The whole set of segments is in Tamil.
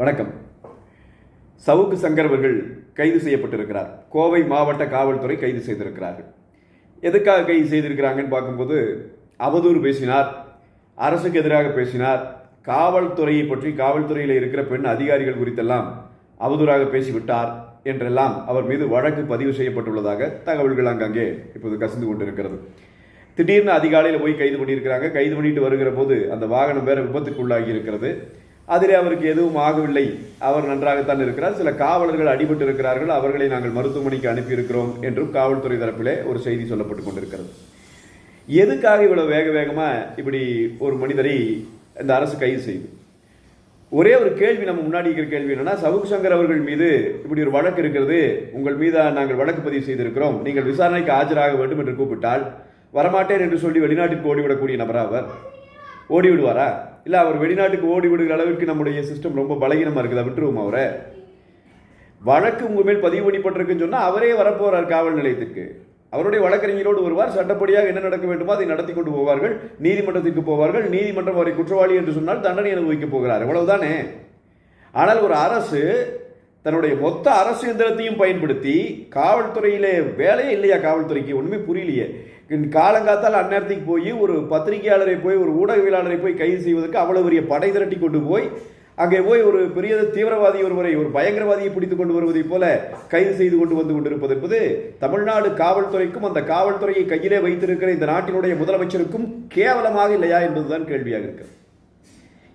வணக்கம். சவுக்கு சங்கர் அவர்கள் கைது செய்யப்பட்டிருக்கிறார். கோவை மாவட்ட காவல்துறை கைது செய்திருக்கிறார்கள். எதுக்காக கைது செய்திருக்கிறாங்கன்னு பார்க்கும்போது அவதூறு பேசினார் அரசுக்கு எதிராக பேசினார் காவல்துறையை பற்றி காவல்துறையில் இருக்கிற பெண் அதிகாரிகள் குறித்தெல்லாம் அவதூறாக பேசிவிட்டார் என்றெல்லாம் அவர் மீது வழக்கு பதிவு செய்யப்பட்டுள்ளதாக தகவல்கள் அங்கங்கே இப்போது கசிந்து கொண்டிருக்கிறது. திடீர்னு அதிகாலையில் போய் கைது பண்ணியிருக்கிறாங்க. கைது பண்ணிட்டு வருகிற போது அந்த வாகனம் வேற விபத்துக்குள்ளாகி இருக்கிறது. அதிலே அவருக்கு எதுவும் ஆகவில்லை. அவர் நன்றாகத்தான் இருக்கிறார். சில காவலர்கள் அடிபட்டு இருக்கிறார்கள். அவர்களை நாங்கள் மருத்துவமனைக்கு அனுப்பியிருக்கிறோம் என்றும் காவல்துறை தரப்பிலே ஒரு செய்தி சொல்லப்பட்டு கொண்டிருக்கிறது. எதுக்காக இவ்வளோ வேக வேகமாக இப்படி ஒரு மனிதரை இந்த அரசு கைது செய்யுது ஒரே ஒரு கேள்வி நம்ம முன்னாடி இருக்கிற கேள்வி என்னன்னா சவுக் சங்கர் அவர்கள் மீது இப்படி ஒரு வழக்கு இருக்கிறது. உங்கள் மீது நாங்கள் வழக்கு பதிவு செய்திருக்கிறோம். நீங்கள் விசாரணைக்கு ஆஜராக வேண்டும் என்று கூப்பிட்டால் வரமாட்டேன் என்று சொல்லி வெளிநாட்டுக்கு ஓடிவிடக்கூடிய நபரா அவர்? ஓடி விடுவாரா இல்லை அவர் வெளிநாட்டுக்கு ஓடி விடுகிற அளவிற்கு நம்முடைய சிஸ்டம் ரொம்ப பலகீனமாக இருக்குதா. விட்டுருவோம் அவரை? வழக்கு உங்க மேல் பதிவு பண்ணப்பட்டிருக்குன்னு சொன்னால் அவரே வரப்போகிறார் காவல் நிலையத்துக்கு. அவருடைய வழக்கறிஞரோடு வருவார் சட்டப்படியாக என்ன நடக்க வேண்டுமோ அதை நடத்தி கொண்டு போவார்கள். நீதிமன்றத்திற்கு போவார்கள். நீதிமன்றம் அவரை குற்றவாளி என்று சொன்னால் தண்டனை அனுபவிக்கப் போகிறார். இவ்வளவுதானே? ஆனால் ஒரு அரசு தன்னுடைய மொத்த அரசு எந்திரத்தையும் பயன்படுத்தி காவல்துறையிலே வேலையே இல்லையா காவல்துறைக்கு? ஒன்றுமே புரியலையே. காலங்காத்தால் அந்நேரத்துக்கு போய் ஒரு பத்திரிகையாளரை போய் ஒரு ஊடகவியலாளரை போய் கைது செய்வதற்கு அவ்வளவு பெரிய படை திரட்டி கொண்டு போய் அங்கே போய் ஒரு பெரிய தீவிரவாதி ஒருவரை ஒரு பயங்கரவாதியை பிடித்து கொண்டு வருவதைப் போல கைது செய்து கொண்டு வந்து கொண்டிருப்பது என்பது தமிழ்நாடு காவல்துறைக்கும் அந்த காவல்துறையை கையிலே வைத்திருக்கிற இந்த நாட்டினுடைய முதலமைச்சருக்கும் கேவலமாக இல்லையா என்பதுதான் கேள்வியாக இருக்கு.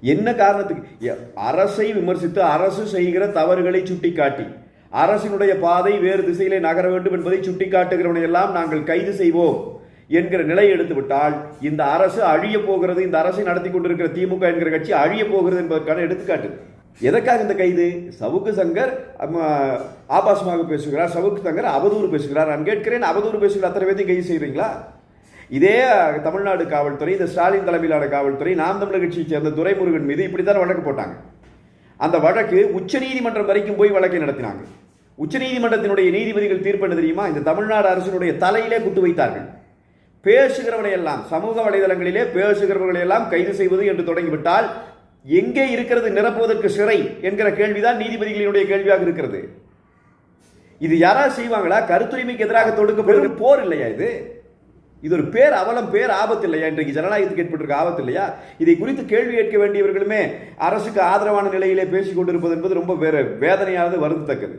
என்ன காரணத்துக்கு? அரசை விமர்சித்து அரசு செய்கிற தவறுகளை சுட்டிக்காட்டி அரசினுடைய பாதை வேறு திசையிலே நகர வேண்டும் என்பதை சுட்டிக்காட்டுகிறவனையெல்லாம் நாங்கள் கைது செய்வோம். என்கிற நிலை எடுத்துவிட்டால் இந்த அரசு அழிய போகிறது இந்த அரசை நடத்தி கொண்டிருக்கிற திமுக என்கிற கட்சி அழிய போகிறது என்பதற்கான எடுத்துக்காட்டு. எதற்காக இந்த கைது? சவுக்கு சங்கர் ஆபாசமாக பேசுகிறார் சவுக்கு சங்கர் அவதூறு பேசுகிறார். நான் கேட்கிறேன் அவதூறு பேசுகிற அத்தனை பேர்த்தையும் கைது செய்கிறீங்களா? இதே தமிழ்நாடு காவல்துறை இந்த ஸ்டாலின் தலைமையிலான காவல்துறை நாம் தமிழர் கட்சியை சேர்ந்த துரைமுருகன் மீது இப்படி தான் வழக்கு போட்டாங்க. அந்த வழக்கு உச்சநீதிமன்றம் வரைக்கும் போய் வழக்கை நடத்தினாங்க. உச்சநீதிமன்றத்தினுடைய நீதிபதிகள் தீர்ப்பு என்ன தெரியுமா? இந்த தமிழ்நாடு அரசினுடைய தலையிலே குட்டு வைத்தார்கள். பேசுகிறவனை எல்லாம் சமூக வலைதளங்களிலே பேசுகிறவர்களை எல்லாம் கைது செய்வது என்று தொடங்கிவிட்டால் எங்கே இருக்கிறது நிரப்புவதற்கு சிறை என்கிற கேள்விதான் நீதிபதிகளினுடைய கேள்வியாக இருக்கிறது. இது யாராவது செய்வாங்களா? கருத்துரிமைக்கு எதிராக தொடுக்கப்படுகிற போர் இல்லையா இது? இது ஒரு பேர் அவலம் பேர் ஆபத்து இல்லையா? இன்றைக்கு ஜனநாயகத்துக்கு ஏற்பட்டிருக்க ஆபத்து இல்லையா? இதை குறித்து கேள்வி கேட்க வேண்டியவர்களுமே அரசுக்கு ஆதரவான நிலையிலே பேசிக் கொண்டிருப்பது என்பது ரொம்ப வேற வேதனையானது வருந்தத்தக்கது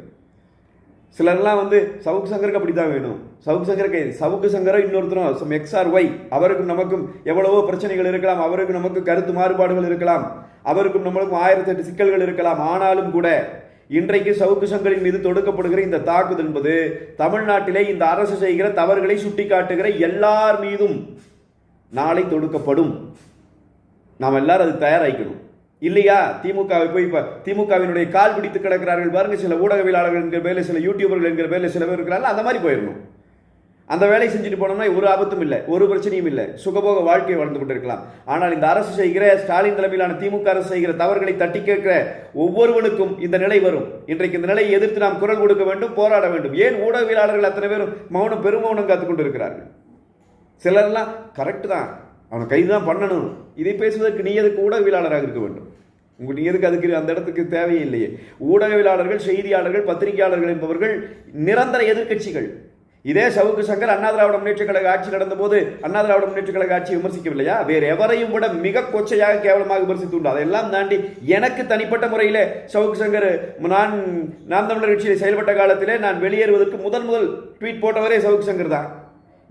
சிலர்லாம் வந்து சவுக்கு சங்கருக்கு அப்படி தான் வேணும். சவுக்கு சங்கருக்கு சவுக்கு சங்கரம் இன்னொருத்தரும் சம் எக்ஸ்ஆர் ஒய் அவருக்கும் நமக்கும் எவ்வளவோ பிரச்சனைகள் இருக்கலாம் அவருக்கும் நமக்கு கருத்து மாறுபாடுகள் இருக்கலாம் அவருக்கும் நம்மளுக்கும் ஆயிரத்தெட்டு சிக்கல்கள் இருக்கலாம் ஆனாலும் கூட இன்றைக்கு சவுக்கு சங்கரின் மீது தொடுக்கப்படுகிற இந்த தாக்குதல் என்பது தமிழ்நாட்டிலே இந்த அரசு செய்கிற தவறுகளை சுட்டிக்காட்டுகிற எல்லார் மீதும் நாளை தொடுக்கப்படும். நாம் எல்லாரும் அது தயாராகிக்கணும். இல்லையா? திமுகவை போய் இப்போ திமுகவினுடைய கால் பிடித்து கிடக்கிறார்கள் பாருங்க சில ஊடகவியலாளர்கள் என்கிற பேரில் சில யூடியூபர்கள் என்கிற பேரில் சில பேர் இருக்கிறாங்க அந்த மாதிரி போயிடணும். அந்த வேலையை செஞ்சுட்டு போனோம்னா ஒரு ஆபத்தும் இல்லை ஒரு பிரச்சனையும் இல்லை. சுகபோக வாழ்க்கையை வாழ்ந்து கொண்டிருக்கலாம். ஆனால் இந்த அரசு செய்கிற ஸ்டாலின் தலைமையிலான திமுக அரசு செய்கிற தவறுகளை தட்டி கேட்கிற ஒவ்வொருவனுக்கும் இந்த நிலை வரும். இன்றைக்கு இந்த நிலையை எதிர்த்து நாம் குரல் கொடுக்க வேண்டும் போராட வேண்டும். ஏன் ஊடகவியலாளர்கள் அத்தனை பேரும் மௌனம் பெருமௌனம் காத்துக் கொண்டிருக்கிறார்கள்? சிலர்லாம் கரெக்ட் தான். அவனை கைது தான் பண்ணணும். இதை பேசுவதற்கு நீ எதுக்கு ஊடகவியலாளராக இருக்க வேண்டும்? உங்களுக்கு எதுக்கு அதுக்கு அந்த இடத்துக்கு தேவையில்லையே. ஊடகவியலாளர்கள் செய்தியாளர்கள் பத்திரிகையாளர்கள் என்பவர்கள் நிரந்தர எதிர்க்கட்சிகள். இதே சவுக்கு சங்கர் அண்ணா திராவிட முன்னேற்ற கழக ஆட்சி நடந்தபோது அண்ணா திராவிட முன்னேற்ற கழக ஆட்சியை விமர்சிக்கவில்லையா? வேறு எவரையும் விட மிக கொச்சையாக கேவலமாக விமர்சித்துண்டு. அதெல்லாம் தாண்டி எனக்கு தனிப்பட்ட முறையில் சவுக்கு சங்கர் நான் நாம் தமிழர் கட்சியில் செயல்பட்ட காலத்திலே நான் வெளியேறுவதற்கு முதல் முதல் ட்வீட் போட்டவரே சவுக்கு சங்கர் தான்.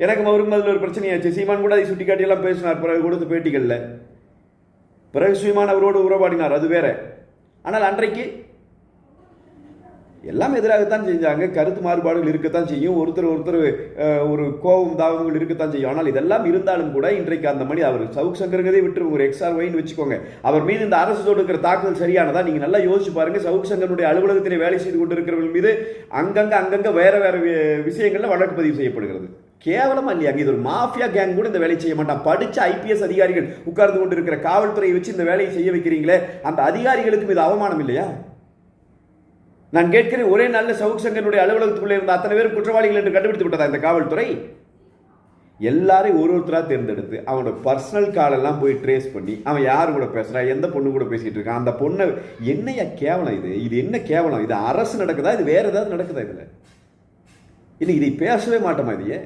எனக்கும் அவருக்கும் அதில் ஒரு பிரச்சனையாச்சு. சீமான் கூட அதை சுட்டி காட்டியெல்லாம் பேசினார். பிறகு கொடுத்த பேட்டிகளில். பிறகு சீமான் அவரோடு உறவாடினார் அது வேற. ஆனால் அன்றைக்கு எல்லாம் எதிராகத்தான் செஞ்சாங்க கருத்து மாறுபாடுகள் இருக்கத்தான் செய்யும் ஒருத்தர் ஒருத்தர் ஒரு கோபம் தாவங்கள் இருக்கத்தான் செய்யும். ஆனால் இதெல்லாம் இருந்தாலும் கூட இன்றைக்கு அந்த மணி அவர் சவுக் சங்கருங்கிறதே விட்டு ஒரு எக்ஸ்ஆர் ஒயின்னு வச்சுக்கோங்க. அவர் மீது இந்த அரசு தொடுக்கிற தாக்குதல் சரியானதா? நீங்கள் நல்லா யோசிச்சு பாருங்க. சவுக் சங்கருடைய அலுவலகத்திலே வேலை செய்து கொண்டிருக்கிறவர்கள் மீது அங்கங்கே அங்கங்கே வேற வேற வி- வழக்கு பதிவு செய்யப்படுகிறது. கேவலமா இல்லையா இது ஒரு மாஃபியா கேங் கூட இந்த வேலையை செய்ய மாட்டான். படிச்ச ஐபிஎஸ் அதிகாரிகள் உட்கார்ந்து கொண்டு இருக்கிற காவல்துறையை வச்சு இந்த வேலையை செய்ய வைக்கிறீங்களே அந்த அதிகாரிகளுக்கும் இது அவமானம் இல்லையா? நான் கேட்கிறேன் ஒரே நல்ல சவுக் சங்கனுடைய அலுவலகத்துக்குள்ளே இருந்த அத்தனை பேர் குற்றவாளிகள் என்று கண்டுபிடித்து விட்டதா இந்த காவல்துறை? எல்லாரையும் ஒரு ஒருத்தராக தேர்ந்தெடுத்து அவனோட பர்சனல் காலெல்லாம் போய் ட்ரேஸ் பண்ணி அவன் யார் கூட பேசுகிறான் எந்த பொண்ணு கூட பேசிகிட்டு இருக்கான் அந்த பொண்ணை என்னையா கேவலம் இது? இது என்ன கேவலம்? இது அரசு நடக்குதா? இது வேறு ஏதாவது நடக்குதா இதில்? இல்லை இதை பேசவே மாட்டோமா இதையே?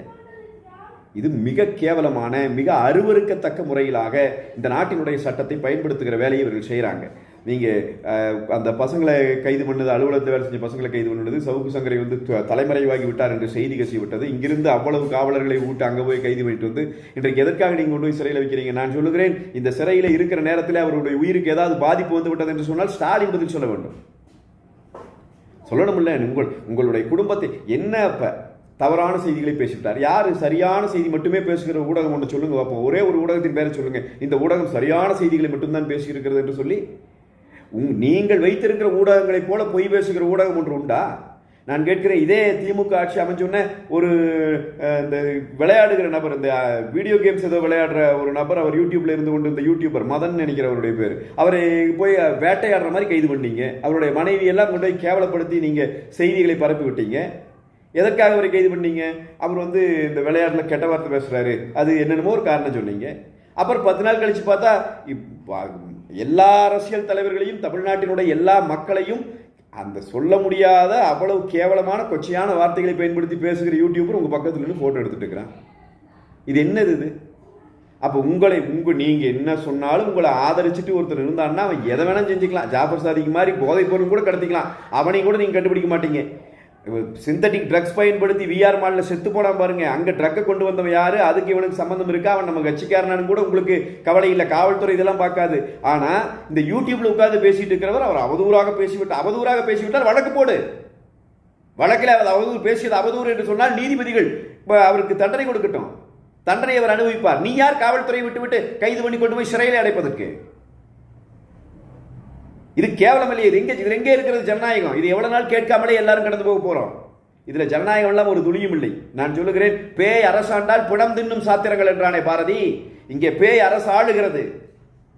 இது மிக கேவலமான மிக அருவருக்கத்தக்க முறையிலாக இந்த நாட்டினுடைய சட்டத்தை பயன்படுத்துகிற வேலையை இவர்கள் செய்கிறாங்க நீங்கள் அந்த பசங்களை கைது பண்ணது அலுவலகத்தில் வேலை செஞ்ச பசங்களை கைது பண்ணது சவுக்கு சங்கரை வந்து த- தலைமறைவாகி விட்டார் என்று செய்தி கசி விட்டது இங்கிருந்து அவ்வளவு காவலர்களை விட்டு அங்கே போய் கைது பண்ணிட்டு வந்து இன்றைக்கு எதற்காக நீங்கள் கொண்டு போய் சிறையில் வைக்கிறீங்க? நான் சொல்லுகிறேன் இந்த சிறையில் இருக்கிற நேரத்தில் அவருடைய உயிருக்கு ஏதாவது பாதிப்பு வந்து விட்டது என்று சொன்னால் ஸ்டாலின் பதில் சொல்ல வேண்டும். சொல்லணும்ல உங்கள் உங்களுடைய குடும்பத்தை என்ன இப்போ தவறான செய்திகளை பேசிவிட்டார். யார் சரியான செய்தி மட்டுமே பேசுகிற ஊடகம் ஒன்று சொல்லுங்க பார்ப்போம். ஒரே ஒரு ஊடகத்தின் பேரை சொல்லுங்க. இந்த ஊடகம் சரியான செய்திகளை மட்டும்தான் பேசியிருக்கிறது என்று சொல்லி உங் நீங்கள் வைத்திருக்கிற ஊடகங்களைப் போல பொய் பேசுகிற ஊடகம் ஒன்று உண்டா? நான் கேட்கிறேன் இதே திமுக ஆட்சி அமைஞ்சோன்னே ஒரு இந்த விளையாடுகிற நபர் இந்த வீடியோ கேம்ஸ் ஏதோ விளையாடுற ஒரு நபர் அவர் யூடியூப்ல இருந்து கொண்டு இந்த யூடியூபர் மதன் நினைக்கிற அவருடைய பேர். அவரை போய் வேட்டையாடுற மாதிரி கைது பண்ணீங்க அவருடைய மனைவி எல்லாம் கொண்டு போய் கேவலப்படுத்தி நீங்கள் செய்திகளை பரப்பி விட்டீங்க எதற்காக அவரை கைது பண்ணீங்க? அவர் வந்து இந்த விளையாட்டில் கெட்ட வார்த்தை பேசுகிறாரு அது என்னென்னமோ ஒரு காரணம் சொன்னீங்க. அப்புறம் பத்து நாள் கழித்து பார்த்தா இப்போ எல்லா அரசியல் தலைவர்களையும் தமிழ்நாட்டினுடைய எல்லா மக்களையும் அந்த சொல்ல முடியாத அவ்வளவு கேவலமான கொச்சையான வார்த்தைகளை பயன்படுத்தி பேசுகிற யூடியூபர் உங்கள் பக்கத்தில் இருந்து ஃபோட்டோ எடுத்துட்டுருக்கிறான் இது என்னது இது? அப்போ உங்களை உங்க நீங்கள் என்ன சொன்னாலும் உங்களை ஆதரிச்சுட்டு ஒருத்தர் இருந்தான்னா அவன் எதை வேணாலும் செஞ்சுக்கலாம். ஜாஃபர் சாதிக்கு மாதிரி போதைப் பொருள் கூட கடத்திக்கலாம். அவனையும் கூட நீங்கள் கண்டுபிடிக்க மாட்டீங்க. சிந்தட்டிக் ட்ரக்ஸ் பயன்படுத்தி விஆர் மாலில் செத்து போனான் பாருங்க. அங்கே ட்ரக்கை கொண்டு வந்தவன் யார்? அதுக்கு இவனுக்கு சம்மந்தம் இருக்கா? அவன் நம்ம கட்சிக்காரனானு கூட உங்களுக்கு கவலை இல்லை. காவல்துறை இதெல்லாம் பார்க்காது. ஆனால் இந்த யூடியூப்பில் உட்காந்து பேசிகிட்டு இருக்கிறவர் அவர் அவதூறாக பேசிவிட்டு அவதூறாக பேசிவிட்டால் வழக்கு போடு. வழக்கில் அவர் அவதூறு பேசியது அவதூறு என்று சொன்னால் நீதிபதிகள் இப்போ அவருக்கு தண்டனை கொடுக்கட்டும். தண்டனை அவர் அனுபவிப்பார். நீ யார்? காவல்துறையை விட்டுவிட்டு கைது பண்ணி கொண்டு போய் சிறையில் அடைப்பதற்கு. இது கேவலம் இல்லையே இது எங்கே இது எங்கே இருக்கிறது ஜனநாயகம்? இது எவ்வளோ நாள் கேட்காமலே எல்லாரும் கடந்து போக போகிறோம் இதில் ஜனநாயகம் எல்லாம் ஒரு துளியும் இல்லை. நான் சொல்லுகிறேன் பேய் அரசாண்டால் பிணம் தின்னும் சாத்திரங்கள் என்றானே பாரதி. இங்கே பேய் அரசு ஆளுகிறது.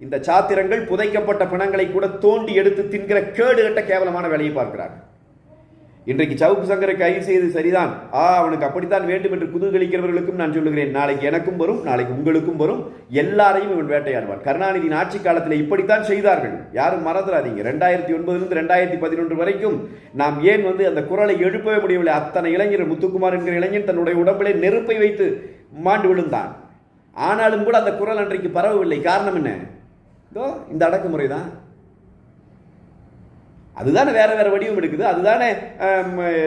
இந்த சாத்திரங்கள் புதைக்கப்பட்ட பிணங்களை கூட தோண்டி எடுத்து தின்கிற கேடு கட்ட கேவலமான வேலையை பார்க்கிறார் இன்றைக்கு சவுக்கு சங்கரை கைது செய்தது சரிதான். ஆ அவனுக்கு அப்படித்தான் வேண்டும் என்று குதூகலிக்கிறவர்களுக்கும் நான் சொல்லுகிறேன். நாளைக்கு எனக்கும் வரும் நாளைக்கு உங்களுக்கும் வரும். எல்லாரையும் இவன் வேட்டையாடுவான். கருணாநிதியின் ஆட்சி காலத்தில் இப்படித்தான் செய்தார்கள். யாரும் மறந்துடாதீங்க. ரெண்டாயிரத்தி ஒன்பதுலேருந்து ரெண்டாயிரத்தி பதினொன்று வரைக்கும் நாம் ஏன் வந்து அந்த குரலை எழுப்பவே முடியவில்லை? அத்தனை இளைஞர் முத்துக்குமார் என்கிற இளைஞன் தன்னுடைய உடம்பிலே நெருப்பை வைத்து மாண்டு விழுந்தான். ஆனாலும் கூட அந்த குரல் அன்றைக்கு பரவவில்லை. காரணம் என்ன? இதோ இந்த அடக்குமுறை தான் அதுதானே வேற வேற வடிவம் எடுக்குது. அதுதானே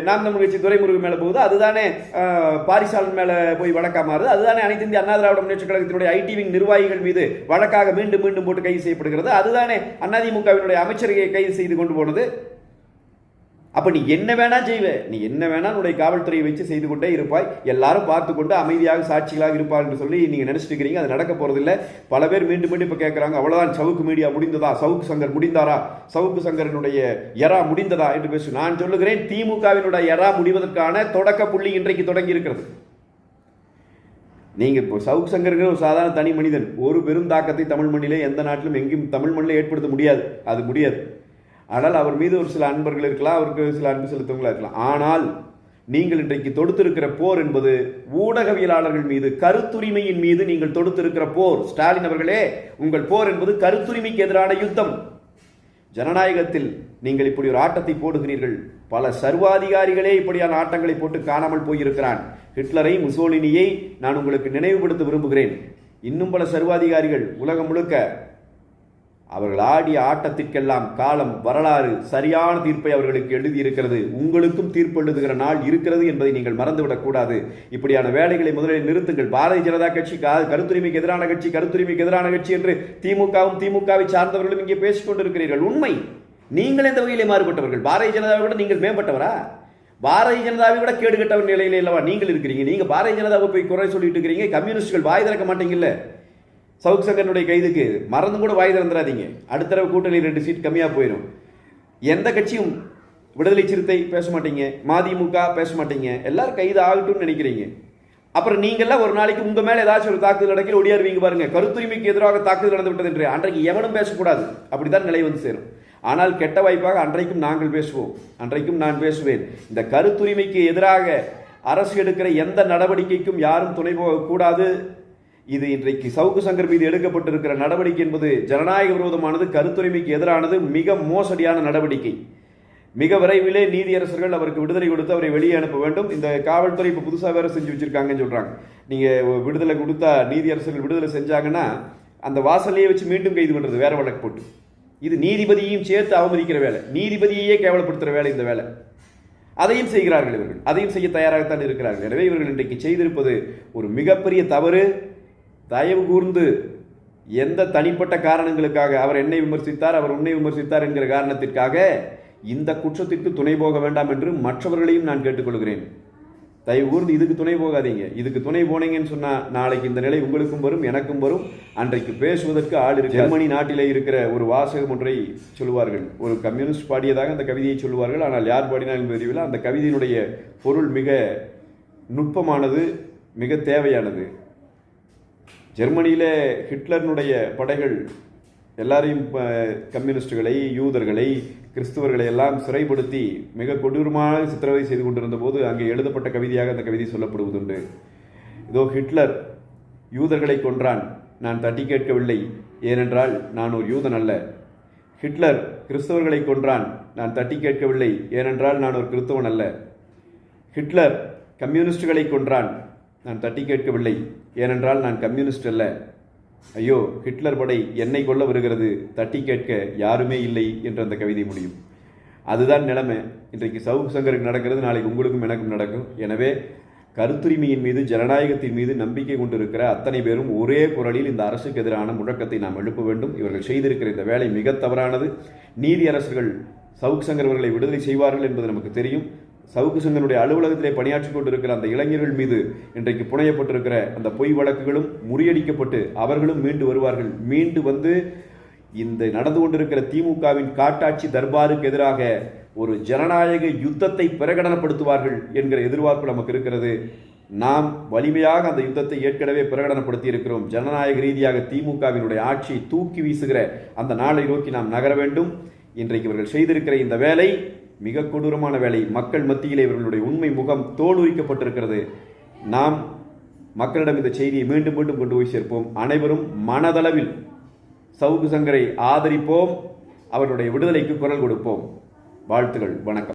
நாம் தமிழ் கட்சி மேலே போகுது. அதுதானே பாரிசாலன் மேலே போய் வழக்கா மாறுது. அதுதானே அனைத்து இந்திய அண்ணா திராவிட முன்னேற்ற கழகத்தினுடைய ஐடிவிங் நிர்வாகிகள் மீது வழக்காக மீண்டும் மீண்டும் போட்டு கைது செய்யப்படுகிறது. அதுதானே அதிமுகவினுடைய அமைச்சரையை கைது செய்து கொண்டு போனது. அப்போ நீ என்ன வேணால் செய்வ. நீ என்ன வேணால் உன்னுடைய காவல்துறையை வச்சு செய்து கொண்டே இருப்பாய். எல்லாரும் பார்த்து கொண்டு அமைதியாக சாட்சிகளாக இருப்பார்னு சொல்லி நீங்கள் நினச்சிட்டு இருக்கிறீங்க. அது நடக்க போகிறதில்ல பல பேர் மீண்டும் மீண்டும் இப்போ கேட்குறாங்க அவ்வளோதான் சவுக்கு மீடியா முடிந்ததா? சவுக்கு சங்கர் முடிந்தாரா? சவுக்கு சங்கரனுடைய எரா முடிந்ததா? என்று பேசு நான் சொல்லுகிறேன் திமுகவினுடைய எறா முடிவதற்கான தொடக்க புள்ளி இன்றைக்கு தொடங்கி இருக்கிறது. நீங்கள் இப்போ சவுக் சங்கருங்கிற ஒரு சாதாரண தனி மனிதன் ஒரு பெரும் தாக்கத்தை தமிழ் மண்ணிலே எந்த நாட்டிலும் எங்கேயும் தமிழ் மண்ணில் ஏற்படுத்த முடியாது. அது முடியாது. ஆனால் அவர் மீது ஒரு சில அன்பர்கள் இருக்கலாம் அவருக்கு சில அன்பு செலுத்தவங்களா இருக்கலாம். ஆனால் நீங்கள் இன்றைக்கு தொடுத்திருக்கிற போர் என்பது ஊடகவியலாளர்கள் மீது கருத்துரிமையின் மீது நீங்கள் தொடுத்திருக்கிற போர். ஸ்டாலின் அவர்களே உங்கள் போர் என்பது கருத்துரிமைக்கு எதிரான யுத்தம். ஜனநாயகத்தில் நீங்கள் இப்படி ஒரு ஆட்டத்தை போடுகிறீர்கள். பல சர்வாதிகாரிகளே இப்படியான ஆட்டங்களை போட்டு காணாமல் போயிருக்கிறான். ஹிட்லரை முசோலினியை நான் உங்களுக்கு நினைவுபடுத்த விரும்புகிறேன். இன்னும் பல சர்வாதிகாரிகள் உலகம் முழுக்க அவர்கள் ஆடிய ஆட்டத்திற்கெல்லாம் காலம் வரலாறு சரியான தீர்ப்பை அவர்களுக்கு எழுதியிருக்கிறது. உங்களுக்கும் தீர்ப்பு எழுதுகிற நாள் இருக்கிறது என்பதை நீங்கள் மறந்துவிடக்கூடாது இப்படியான வேலைகளை முதலில் நிறுத்துங்கள். பாரதிய ஜனதா கட்சி கா- கருத்துரிமைக்கு எதிரான கட்சி கருத்துரிமைக்கு எதிரான கட்சி என்று திமுகவும் திமுகவை சார்ந்தவர்களும் இங்கே பேசிக் கொண்டிருக்கிறீர்கள். உண்மை. நீங்கள் எந்த வகையிலே மாறுபட்டவர்கள்? பாரதிய ஜனதாவை விட நீங்கள் மேம்பட்டவரா? பாரதிய ஜனதாவை விட கேடு நிலையிலே இல்லவா? நீங்கள் இருக்கிறீங்க. நீங்க பாரதிய ஜனதாவை போய் குறை சொல்லிட்டு இருக்கிறீங்க. கம்யூனிஸ்டுகள் வாய் திறக்க மாட்டீங்கல்ல சவுக் சங்கரனுடைய கைதுக்கு மறந்து கூட வாய் திறந்துடாதீங்க. அடுத்த தடவை கூட்டணி ரெண்டு சீட் கம்மியாக போயிடும் எந்த கட்சியும் விடுதலை சிறுத்தை பேச மாட்டீங்க மதிமுக பேச மாட்டீங்க. எல்லாரும் கைது ஆகட்டும்னு நினைக்கிறீங்க. அப்புறம் நீங்கள்லாம் ஒரு நாளைக்கு உங்கள் மேலே ஏதாச்சும் ஒரு தாக்குதல் நடக்கல ஒடியாருவீங்க பாருங்க. கருத்துரிமைக்கு எதிராக தாக்குதல் நடந்து விட்டது என்று அன்றைக்கு எவனும் பேசக்கூடாது. அப்படிதான் நிலை வந்து சேரும். ஆனால் கெட்ட வாய்ப்பாக அன்றைக்கும் நாங்கள் பேசுவோம். அன்றைக்கும் நான் பேசுவேன். இந்த கருத்துரிமைக்கு எதிராக அரசு எடுக்கிற எந்த நடவடிக்கைக்கும் யாரும் துணை போகக்கூடாது. இது இன்றைக்கு சவுக்கு சங்கர் மீது எடுக்கப்பட்டிருக்கிற நடவடிக்கை என்பது ஜனநாயக விரோதமானது கருத்துரிமைக்கு எதிரானது மிக மோசடியான நடவடிக்கை. மிக விரைவிலே நீதியரசர்கள் அவருக்கு விடுதலை கொடுத்து அவரை வெளியே அனுப்ப வேண்டும். இந்த காவல்துறை இப்போ புதுசாக வேற செஞ்சு வச்சுருக்காங்கன்னு சொல்கிறாங்க நீங்கள் விடுதலை கொடுத்தா நீதியரசர்கள் விடுதலை செஞ்சாங்கன்னா அந்த வாசலையே வச்சு மீண்டும் கைது பண்ணுறது வேற வழக்கு போட்டு. இது நீதிபதியையும் சேர்த்து அவமதிக்கிற வேலை. நீதிபதியையே கேவலப்படுத்துகிற வேலை இந்த வேலை. அதையும் செய்கிறார்கள் இவர்கள். அதையும் செய்ய தயாராகத்தான் இருக்கிறார்கள். எனவே இவர்கள் இன்றைக்கு செய்திருப்பது ஒரு மிகப்பெரிய தவறு. தயவு கூர்ந்து எந்த தனிப்பட்ட காரணங்களுக்காக அவர் என்னை விமர்சித்தார் அவர் உன்னை விமர்சித்தார் என்கிற காரணத்திற்காக இந்த குற்றத்திற்கு துணை போக வேண்டாம் என்று மற்றவர்களையும் நான் கேட்டுக்கொள்கிறேன். தயவு கூர்ந்து இதுக்கு துணை போகாதீங்க. இதுக்கு துணை போனீங்கன்னு சொன்னால் நாளைக்கு இந்த நிலை உங்களுக்கும் வரும் எனக்கும் வரும். அன்றைக்கு பேசுவதற்கு ஆள் இருக்கு ஜெர்மனி நாட்டிலே இருக்கிற ஒரு வாசகம் ஒன்றை சொல்லுவார்கள். ஒரு கம்யூனிஸ்ட் பாடியதாக அந்த கவிதையை சொல்லுவார்கள். ஆனால் யார் பாடினாலும் தெரியவில்லை. அந்த கவிதையினுடைய பொருள் மிக நுட்பமானது மிக தேவையானது. ஜெர்மனியிலே ஹிட்லர்னுடைய படைகள் எல்லாரையும் கம்யூனிஸ்டுகளை யூதர்களை கிறிஸ்துவர்களை எல்லாம் சிறைப்படுத்தி மிக கொடூரமான சித்திரவதை செய்து கொண்டிருந்த போது அங்கே எழுதப்பட்ட கவிதையாக அந்த கவிதை சொல்லப்படுவதுண்டு. இதோ ஹிட்லர் யூதர்களை கொன்றான். நான் தட்டி கேட்கவில்லை. ஏனென்றால் நான் ஒரு யூதன் அல்ல. ஹிட்லர் கிறிஸ்தவர்களை கொன்றான். நான் தட்டி கேட்கவில்லை. ஏனென்றால் நான் ஒரு கிறிஸ்தவன் அல்ல. ஹிட்லர் கம்யூனிஸ்டுகளை கொன்றான். நான் தட்டி கேட்கவில்லை. ஏனென்றால் நான் கம்யூனிஸ்ட் அல்ல. ஐயோ ஹிட்லர் படை என்னை கொல்ல வருகிறது. தட்டி கேட்க யாருமே இல்லை என்று அந்த கவிதை முடியும். அதுதான் நிலைமை. இன்றைக்கு சவுக் சங்கருக்கு நடக்கிறது நாளைக்கு உங்களுக்கும் எனக்கும் நடக்கும். எனவே கருத்துரிமையின் மீது ஜனநாயகத்தின் மீது நம்பிக்கை கொண்டிருக்கிற அத்தனை பேரும் ஒரே குரலில் இந்த அரசுக்கு எதிரான முழக்கத்தை நாம் எழுப்ப வேண்டும். இவர்கள் செய்திருக்கிற இந்த வேலை மிக தவறானது. நீதி அரசர்கள் சவுக் சங்கர் அவர்களை விடுதலை செய்வார்கள் என்பது நமக்கு தெரியும். சவுக்கு சங்கனுடைய அலுவலகத்திலே பணியாற்றிக் கொண்டிருக்கிற அந்த இளைஞர்கள் மீது இன்றைக்கு புனையப்பட்டிருக்கிற அந்த பொய் வழக்குகளும் முறியடிக்கப்பட்டு அவர்களும் மீண்டு வருவார்கள். மீண்டு வந்து இந்த நடந்து கொண்டிருக்கிற திமுகவின் காட்டாட்சி தர்பாருக்கு எதிராக ஒரு ஜனநாயக யுத்தத்தை பிரகடனப்படுத்துவார்கள் என்கிற எதிர்பார்ப்பு நமக்கு இருக்கிறது. நாம் வலிமையாக அந்த யுத்தத்தை ஏற்கனவே பிரகடனப்படுத்தி இருக்கிறோம் ஜனநாயக ரீதியாக திமுகவினுடைய ஆட்சியை தூக்கி வீசுகிற அந்த நாளை நோக்கி நாம் நகர வேண்டும். இன்றைக்கு இவர்கள் செய்திருக்கிற இந்த வேலை மிக கொடூரமான வேலை. மக்கள் மத்தியிலே இவர்களுடைய உண்மை முகம் தோலுரிக்கப்பட்டிருக்கிறது. நாம் மக்களிடம் இந்த செய்தியை மீண்டும் மீண்டும் கொண்டு போய் சேர்ப்போம். அனைவரும் மனதளவில் சவுக்கு சங்கரை ஆதரிப்போம். அவருடைய விடுதலைக்கு குரல் கொடுப்போம். வாழ்த்துகள். வணக்கம்.